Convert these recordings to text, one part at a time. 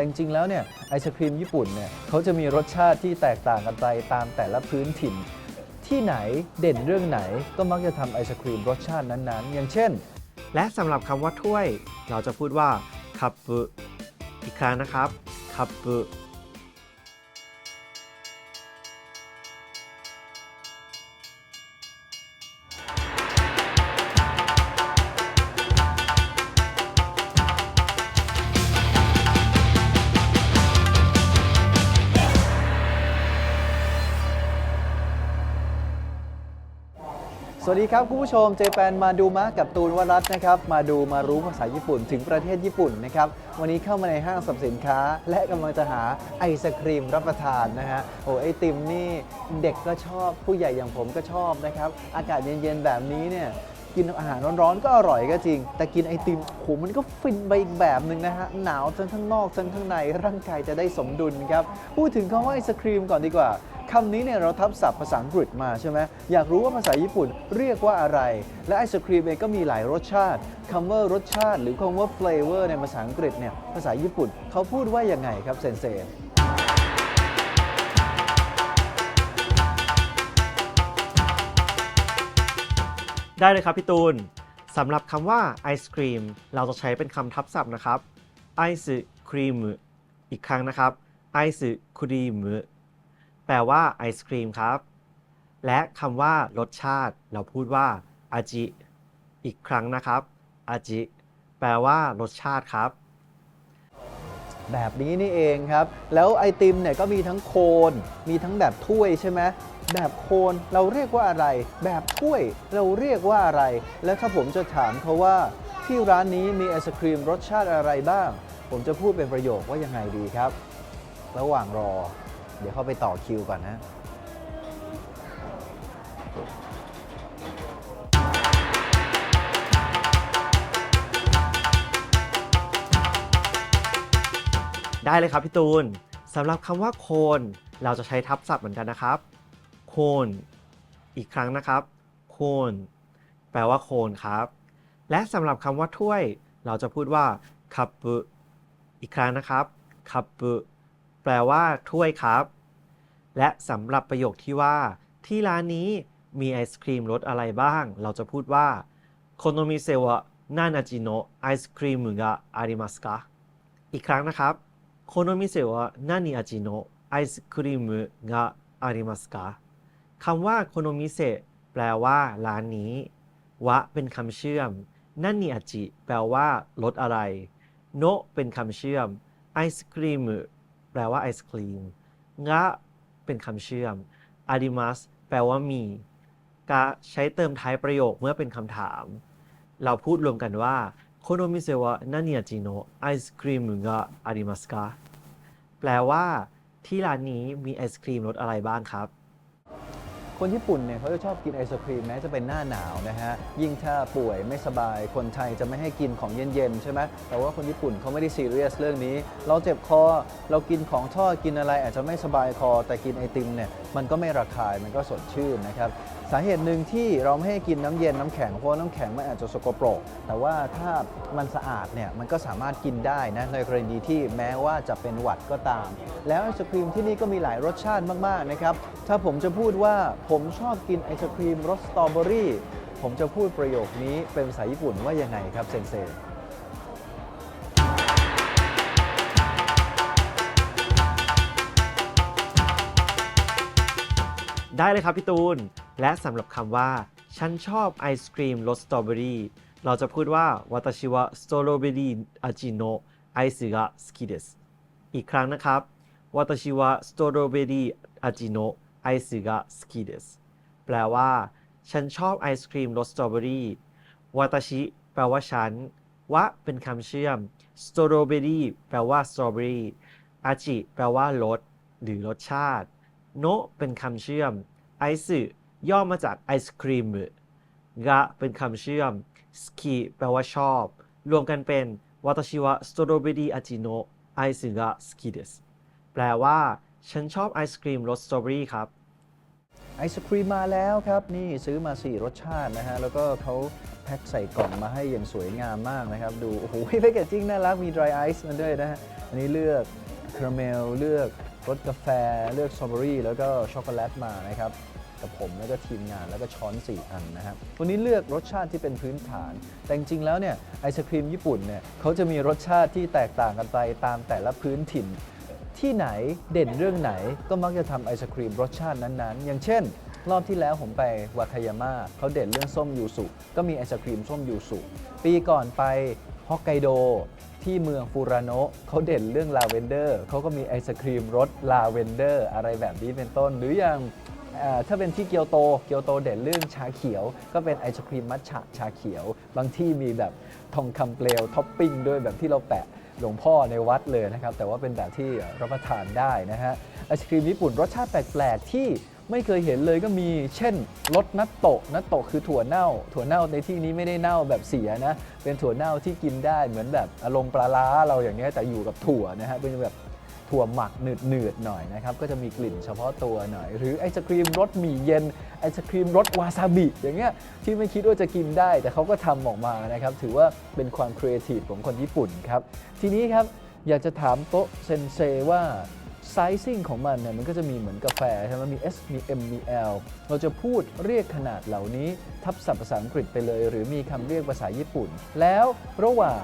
แต่จริงๆแล้วเนี่ยไอศครีมญี่ปุ่นเนี่ยเขาจะมีรสชาติที่แตกต่างกันไปตามแต่ละพื้นถิ่น ที่ไหนเด่นเรื่องไหนก็มักจะทำไอศครีมรสชาตินั้นๆ อย่างเช่น และสำหรับคำว่าถ้วย เราจะพูดว่าคัพปุอีกครั้งนะครับคัพ วัสดีครับคุณผู้ชมเจแปนมาดูมะกับตูนวรัตน์นะครับ มาดูมารู้ภาษาญี่ปุ่นถึงประเทศญี่ปุ่นนะครับ วันนี้เข้ามาในห้างสรรพสินค้า และกำลังจะหาไอศครีมรับประทานนะฮะโอ้ไอติมนี่เด็กก็ชอบผู้ใหญ่อย่างผมก็ชอบนะครับ อากาศเย็นๆแบบนี้เนี่ย กินอาหารร้อนๆ ก็อร่อยก็จริง แต่กินไอติมโหมันก็ฟินไปอีกแบบหนึ่งนะฮะ หนาวทั้งข้างนอกทั้งข้างในร่างกายจะได้สมดุลครับ พูดถึงคำว่าไอศครีมก่อนดีกว่าคำนี้เนี่ยเราทับศัพท์ภาษาอังกฤษมาใช่ไหมอยากรู้ว่าภาษาญี่ปุ่นเรียกว่าอะไร และไอศครีมเองก็มีหลายรสชาติคำว่ารสชาติ หรือคำว่า flavor ในภาษาอังกฤษเนี่ยภาษาญี่ปุ่นเขาพูดว่ายังไงครับเซนเซ ได้เลยครับพี่ตูนสำหรับคำว่าไอศครีมเราจะใช้เป็นคำทับศัพท์นะครับไอศครีมอีกครั้งนะครับไอศครีมแปลว่าไอศครีมครับ และคำว่ารสชาติ เราพูดว่าอาจิ อีกครั้งนะครับอาจิ แปลว่ารสชาติครับ แบบนี้นี่เองครับ แล้วไอติมเนี่ยก็มีทั้งโคน มีทั้งแบบถ้วยใช่ไหมแบบโคนเราเรียกว่าอะไร แบบถ้วยเราเรียกว่าอะไร แล้วถ้าผมจะถามเขาว่าที่ร้านนี้มีไอศครีมรสชาติอะไรบ้าง ผมจะพูดเป็นประโยคว่ายังไงดีครับ ระหว่างรอ เดี๋ยวเข้าไปต่อคิวก่อนนะ ได้เลยครับพี่ตูนสำหรับคำว่าโคนเราจะใช้ทับศัพท์เหมือนกันนะครับ โคน อีกครั้งนะครับ โคน แปลว่าโคนครับ และสำหรับคำว่าถ้วย เราจะพูดว่าคัพปุอีกครั้งนะครับคัพปุแปลว่าถ้วยครับ และสำหรับประโยคที่ว่า ที่ร้านนี้มีไอศครีมรสอะไรบ้าง เราจะพูดว่าโคโนมิเซวะนานาจิโนะไอศครีมกะอาริมัสกะอีกครั้งนะครับ この店は何味のアイスクリームがありますかคำว่าโคโนมิเซแปลว่าร้านนี้ วะเป็นคำเชื่อม นันนิอาจิ แปลว่ารสอะไร โนะเป็นคำเชื่อม ไอศครีม แปลว่าไอศครีม งะเป็นคำเชื่อม อาริมัส แปลว่ามี กะใช้เติมท้ายประโยคเมื่อเป็นคำถาม เราพูดรวมกันว่า โคโนมิเซวะนันนิอาจิโนะไอศครีมกะอาริมัสกะแปลว่า ที่ร้านนี้มีไอศครีมรสอะไรบ้างครับ คนญี่ปุ่นเนี่ยเขาจะชอบกินไอศครีมแม้จะเป็นหน้าหนาวนะฮะ ยิ่งถ้าป่วยไม่สบาย คนไทยจะไม่ให้กินของเย็นๆใช่ไหมแต่ว่าคนญี่ปุ่นเขาไม่ได้ซีเรียสเรื่องนี้ เราเจ็บคอ เรากินของทอดกินอะไรอาจจะไม่สบายคอ แต่กินไอติมเนี่ยมันก็ไม่ระคายมันก็สดชื่นนะครับสาเหตุหนึ่งที่เราไม่ให้กินน้ำเย็นน้ำแข็งเพราะน้ำแข็งมันอาจจะสกปรก แต่ว่าถ้ามันสะอาดเนี่ยมันก็สามารถกินได้นะในกรณีที่แม้ว่าจะเป็นหวัดก็ตาม แล้วไอศครีมที่นี่ก็มีหลายรสชาติมากๆนะครับถ้าผมจะพูดว่าผมชอบกินไอศครีมรสสตรอเบอรี่ผมจะพูดประโยคนี้เป็นภาษาญี่ปุ่นว่ายังไงครับเซนเซได้เลยครับพี่ตูน และสำหรับคำว่า ฉันชอบไอศครีมรสสตรอเบอรี่เราจะพูดว่าวาตชิวะสตรอเบอรี่อาจิโนะไอซ์กะสกิเดสอีกครั้งนะครับวาตชิวะสตรอเบอรี่อาจิโนะ ไอซ์กะสกิเดสแปลว่า ฉันชอบไอศครีมรสสตรอเบอรี่วาตาชิ แปลว่าฉัน วะ เป็นคำเชื่อมสตรอเบอรี่แปลว่าสตรอเบอรี่อาจิ แปลว่ารสหรือรสชาติ โนะเป็นคำเชื่อม ไอซ์ย่อมาจากไอศครีมกะเป็นคำเชื่อมสกิแปลว่าชอบ รวมกันเป็นวาตาชิวะสตรอเบอรี่อาจิโนะไอซ์กะสกิเดสแปลว่า ฉันชอบไอศครีมรสสตรอเบอรี่ครับ ไอศครีมมาแล้วครับนี่ซื้อมา 4 รสชาตินะฮะ แล้วก็เขาแพ็คใส่กล่องมาให้อย่างสวยงามมากนะครับ ดู โอ้โหแพคเกจจิ้งน่ารักมี dry ice มาด้วยนะฮะ อันนี้เลือกคาราเมลเลือกรสกาแฟเลือกสตรอเบอรี่แล้วก็ช็อกโกแลตมานะครับกับผมแล้วก็ทีมงานแล้วก็ช้อน 4 อันนะครับวันนี้เลือกรสชาติที่เป็นพื้นฐาน แต่จริงๆแล้วเนี่ยไอศครีมญี่ปุ่นเนี่ยเขาจะมีรสชาติที่แตกต่างกันไปตามแต่ละพื้นถิ่น ที่ไหนเด่นเรื่องไหนก็มักจะทำไอศครีมรสชาตินั้นๆ อย่างเช่น รอบที่แล้วผมไปวาคายาม่าเขาเด่นเรื่องส้มยูสุก็มีไอศครีมส้มยูสุปีก่อนไปฮอกไกโดที่เมืองฟูรานโนะเขาเด่นเรื่องลาเวนเดอร์เขาก็มีไอศครีมรสลาเวนเดอร์อะไรแบบนี้เป็นต้น หรืออย่างถ้าเป็นที่เกียวโต เกียวโตเด่นเรื่องชาเขียว ก็เป็นไอศครีมมัทฉะชาเขียว บางที่มีแบบทองคำเปลวท็อปปิ้งด้วยแบบที่เราแปะ หลวงพ่อในวัดเลยนะครับ แต่ว่าเป็นแบบที่รับประทานได้นะฮะไอศครีมญี่ปุ่นรสชาติแปลกๆที่ไม่เคยเห็นเลยก็มีเช่นรสนัตโตะนัตโตะคือถั่วเน่า ถั่วเน่าในที่นี้ไม่ได้เน่าแบบเสียนะ เป็นถั่วเน่าที่กินได้เหมือนแบบอารมณ์ปลาล้าเราอย่างนี้แต่อยู่กับถั่วนะฮะเป็นแบบ ถั่วหมักหนืดๆหน่อยนะครับก็จะมีกลิ่นเฉพาะตัวหน่อย หรือไอศครีมรสหมี่เย็นไอศครีมรสวาซาบิอย่างเงี้ยที่ไม่คิดว่าจะกินได้ แต่เขาก็ทำออกมานะครับถือว่าเป็นความครีเอทีฟของคนญี่ปุ่นครับทีนี้ครับอยากจะถามโต๊ะเซนเซว่าไซซิ่งของมันเนี่ยมันก็จะมีเหมือนกาแฟใช่ไหมมี S มี M มี L เราจะพูดเรียกขนาดเหล่านี้ ทับศัพท์ภาษาอังกฤษไปเลย หรือมีคำเรียกภาษาญี่ปุ่น แล้วระหว่าง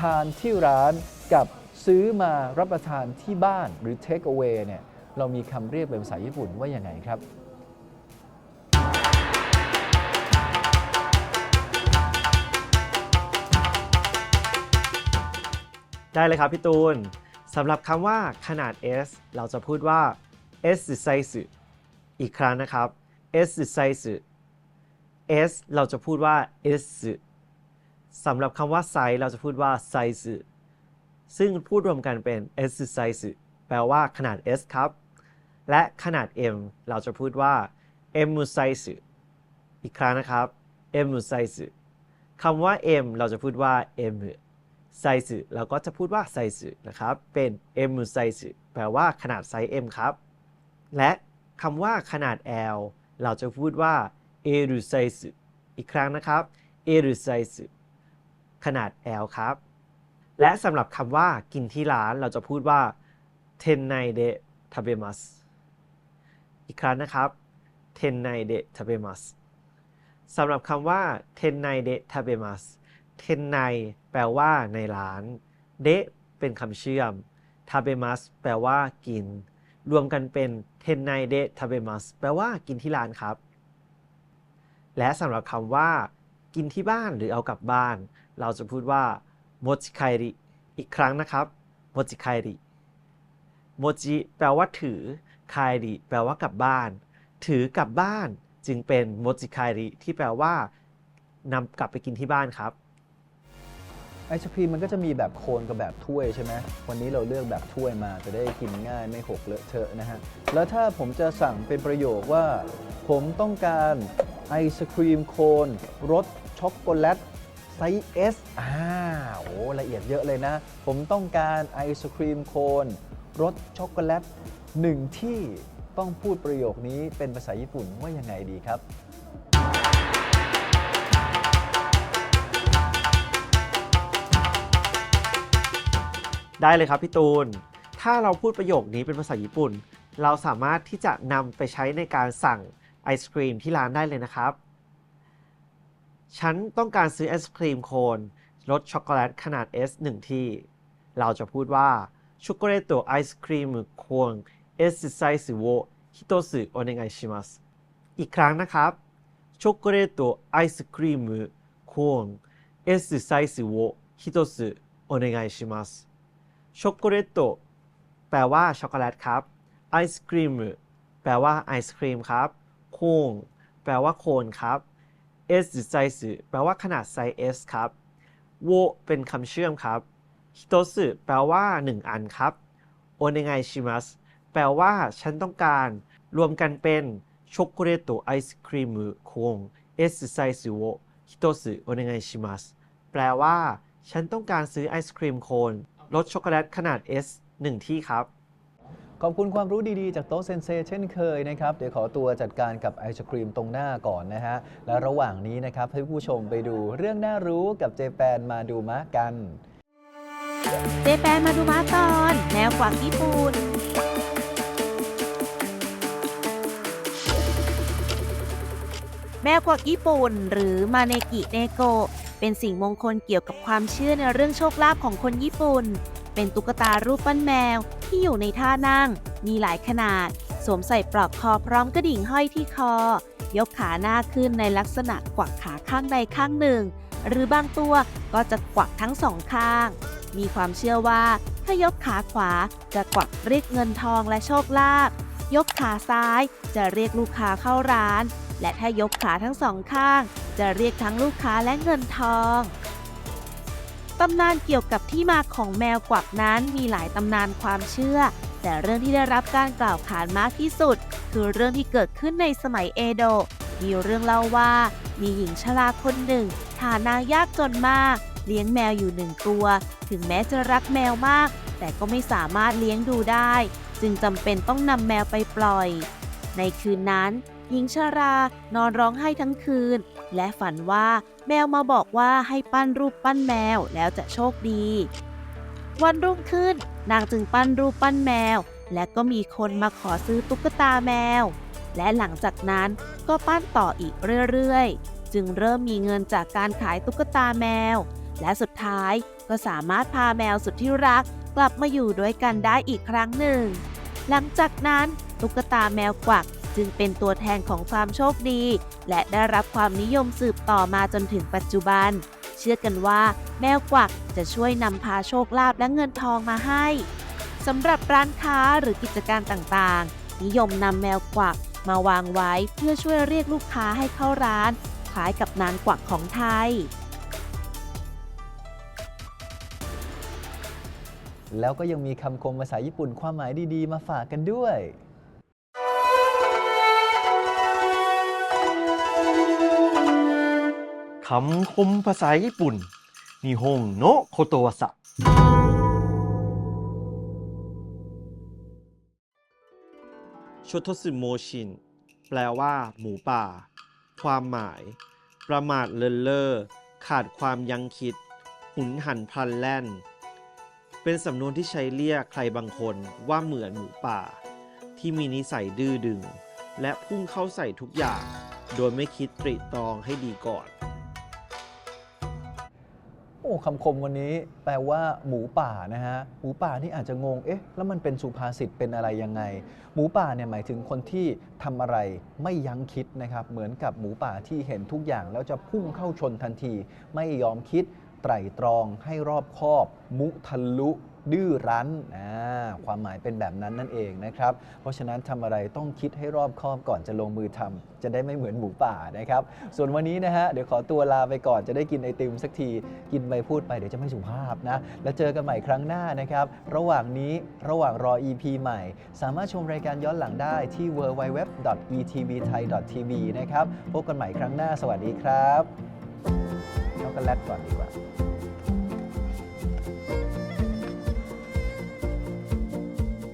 ทานที่ร้านกับ ซื้อมารับประทานที่บ้านหรือ take away เนี่ยเรามีคำเรียกเป็นภาษาญี่ปุ่นว่าอยังไงครับ ได้เลยครับพี่ตูนสำหรับคำว่าขนาด S เราจะพูดว่า S size อีกครั้งนะครับ S size S เราจะพูดว่า S สำหรับคำว่า size เราจะพูดว่า size ซึ่งพูดรวมกันเป็น S size แปลว่าขนาด S ครับ และขนาด M เราจะพูดว่า M size อีกครั้งนะครับ M size คำว่า M เราจะพูดว่า M ไซส์เราก็จะพูดว่าไซส์นะครับ เป็น M ไซส์แปลว่าขนาดไซส์ M ครับ และคำว่าขนาด L เราจะพูดว่า L ไซส์อีกครั้งนะครับ L ไซส์ขนาด L ครับ และสำหรับคำว่ากินที่ร้านเราจะพูดว่าเทนไนเดทาเบมัสอีกครั้งนะครับเทนไนเดทาเบมัสสำหรับคำว่าเทนไนเดทาเบมัสเทนไนแปลว่าในร้าน เดะเป็นคำเชื่อมทาเบมัสแปลว่ากิน รวมกันเป็นเทนไนเดะทาเบมัสแปลว่ากินที่ร้านครับ และสำหรับคำว่า กินที่บ้านหรือเอากลับบ้าน เราจะพูดว่า โมจิไคริอีกครั้งนะครับโมจิไคริโมจิแปลว่าถือไคริแปลว่ากลับบ้าน ถือกลับบ้านจึงเป็นโมจิไคริที่แปลว่านำกลับไปกินที่บ้านครับไอศครีมมันก็จะมีแบบโคนกับแบบถ้วยใช่ไหมวันนี้เราเลือกแบบถ้วยมาจะได้กินง่ายไม่หกเลอะเทอะนะฮะ แล้วถ้าผมจะสั่งเป็นประโยคว่า ผมต้องการไอศครีมโคนรสช็อกโกแลต ไซส์ S อ่าโอ้ละเอียดเยอะเลยนะ ผมต้องการไอศครีมโคนรสช็อกโกแลตหนึ่งที่ต้องพูดประโยคนี้เป็นภาษาญี่ปุ่นว่ายังไงดีครับ ได้เลยครับพี่ตูน ถ้าเราพูดประโยคนี้เป็นภาษาญี่ปุ่น เราสามารถที่จะนำไปใช้ในการสั่งไอศครีมที่ร้านได้เลยนะครับ ฉันต้องการซื้อไอศครีมโคนรสช็อกโกแลตขนาด S 1 ที่ เราจะพูดว่าช็อกโกแลตตัวไอศครีมโคน S ไซส์โวฮิโตสึโอเนไงชิมัสอีกครั้งนะครับช็อกโกแลตตัวไอศครีมโคน S ไซส์โวฮิโตสึโอเนไงช็อกโกแลตแปลว่าช็อกโกแลตครับไอศครีมแปลว่าไอศครีมครับโคนแปลว่าโคนครับ S ไซส์แปลว่าขนาดไซส์ S ครับโวเป็นคำเชื่อมครับฮิโตสึแปลว่า 1 อันครับโอเนไงชิมัสแปลว่าฉันต้องการ รวมกันเป็นช็อกโกแลตไอศครีมโคน S ไซส์โวฮิโตสึโอเนไงชิมัสแปลว่า ฉันต้องการซื้อไอศครีมโคนรสช็อกโกแลตขนาด S 1 ที่ครับ ขอบคุณความรู้ดีๆ จากโต๊ะเซนเซเช่นเคยนะครับ เดี๋ยวขอตัวจัดการกับไอศครีมตรงหน้าก่อนนะฮะ และระหว่างนี้นะครับ ให้ผู้ชมไปดูเรื่องน่ารู้กับเจแปนมาดูมะกัน เจแปนมาดูมาตอนแนวกวักญี่ปุ่นแมวกวักญี่ปุ่น หรือมาเนกิเนโก เป็นสิ่งมงคลเกี่ยวกับความเชื่อในเรื่องโชคลาภของคนญี่ปุ่น เป็นตุ๊กตารูปปั้นแมวที่อยู่ในท่านั่ง มีหลายขนาด สวมใส่ปลอกคอพร้อมกระดิ่งห้อยที่คอ ยกขาหน้าขึ้นในลักษณะกวักขาข้างใดข้างหนึ่ง หรือบางตัวก็จะกวักทั้งสองข้าง มีความเชื่อว่า ถ้ายกขาขวาจะกวักเรียกเงินทองและโชคลาภ ยกขาซ้ายจะเรียกลูกค้าเข้าร้าน และถ้ายกขาทั้งสองข้าง จะเรียกทั้งลูกค้าและเงินทอง ตำนานเกี่ยวกับที่มาของแมวกวักนั้นมีหลายตำนานความเชื่อ แต่เรื่องที่ได้รับการกล่าวขานมากที่สุด คือเรื่องที่เกิดขึ้นในสมัยเอโดะมีเรื่องเล่าว่า มีหญิงชราคนหนึ่งฐานะยากจนมาก เลี้ยงแมวอยู่หนึ่งตัว ถึงแม้จะรักแมวมาก แต่ก็ไม่สามารถเลี้ยงดูได้ จึงจำเป็นต้องนำแมวไปปล่อย ในคืนนั้น หญิงชรานอนร้องไห้ทั้งคืน และฝันว่าแมวมาบอกว่าให้ปั้นรูปปั้นแมวแล้วจะโชคดี วันรุ่งขึ้น นางจึงปั้นรูปปั้นแมว และก็มีคนมาขอซื้อตุ๊กตาแมว และหลังจากนั้นก็ปั้นต่ออีกเรื่อยๆ จึงเริ่มมีเงินจากการขายตุ๊กตาแมว และสุดท้ายก็สามารถพาแมวสุดที่รักกลับมาอยู่ด้วยกันได้อีกครั้งหนึ่ง หลังจากนั้นตุ๊กตาแมวกวัก จึงเป็นตัวแทนของความโชคดี และได้รับความนิยมสืบต่อมาจนถึงปัจจุบัน เชื่อกันว่า แมวกวักจะช่วยนำพาโชคลาภและเงินทองมาให้สำหรับร้านค้าหรือกิจการต่างๆ นิยมนำแมวกวักมาวางไว้เพื่อช่วยเรียกลูกค้าให้เข้าร้าน คล้ายกับนางกวักของไทย แล้วก็ยังมีคำคมภาษาญี่ปุ่นความหมายดีๆ มาฝากกันด้วยำคมภาษาญี่ปุ่นนิฮงโนโคโตวาสะชโทสึโมชิน แปลว่าหมูป่า ความหมาย ประมาทเลินเล่อขาดความยั้งคิด หุนหันพลันแล่น เป็นสำนวนที่ใช้เรียกใครบางคนว่าเหมือนหมูป่า ที่มีนิสัยดื้อดึง และพุ่งเข้าใส่ทุกอย่าง โดยไม่คิดตรีตรองให้ดีก่อน โอ้คำคมวันนี้แปลว่าหมูป่านะฮะหมูป่านี่อาจจะงงเอ๊ะแล้วมันเป็นสุภาษิตเป็นอะไรยังไง หมูป่าเนี่ยหมายถึงคนที่ทำอะไรไม่ยั้งคิดนะครับเหมือนกับหมูป่าที่เห็นทุกอย่างแล้วจะพุ่งเข้าชนทันที ไม่ยอมคิด ไตร่ตรองให้รอบคอบ มุทะลุ ดื้อรั้นอ่าความหมายเป็นแบบนั้นนั่นเองนะครับ เพราะฉะนั้นทำอะไรต้องคิดให้รอบคอบก่อนจะลงมือทำจะได้ไม่เหมือนหมูป่านะครับ ส่วนวันนี้นะฮะ เดี๋ยวขอตัวลาไปก่อนจะได้กินไอติมสักที กินไปพูดไปเดี๋ยวจะไม่สุภาพนะ แล้วเจอกันใหม่ครั้งหน้านะครับ ระหว่างนี้ระหว่างรอ EP ใหม่ สามารถชมรายการย้อนหลังได้ที่ www.etvthai.tv นะครับ พบกันใหม่ครั้งหน้า สวัสดีครับ ช็อกโกแลตก่อนดีกว่า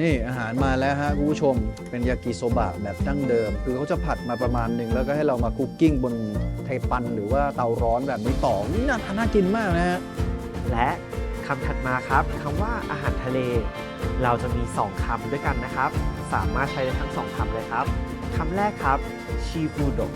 นี่อาหารมาแล้วฮะคุณผู้ชมเป็นยากิโซบะแบบดั้งเดิม คือเขาจะผัดมาประมาณหนึ่งแล้วก็ให้เรามาคุกกิ้งบนไทปันหรือว่าเตาร้อนแบบนี้ต่อนี่น่าทานน่ากินมากนะฮะและคำถัดมาครับคำว่าอาหารทะเล เราจะมี 2คำด้วยกันนะครับ สามารถใช้ได้ทั้ง 2คำเลยครับคำแรกครับชีฟูโดะ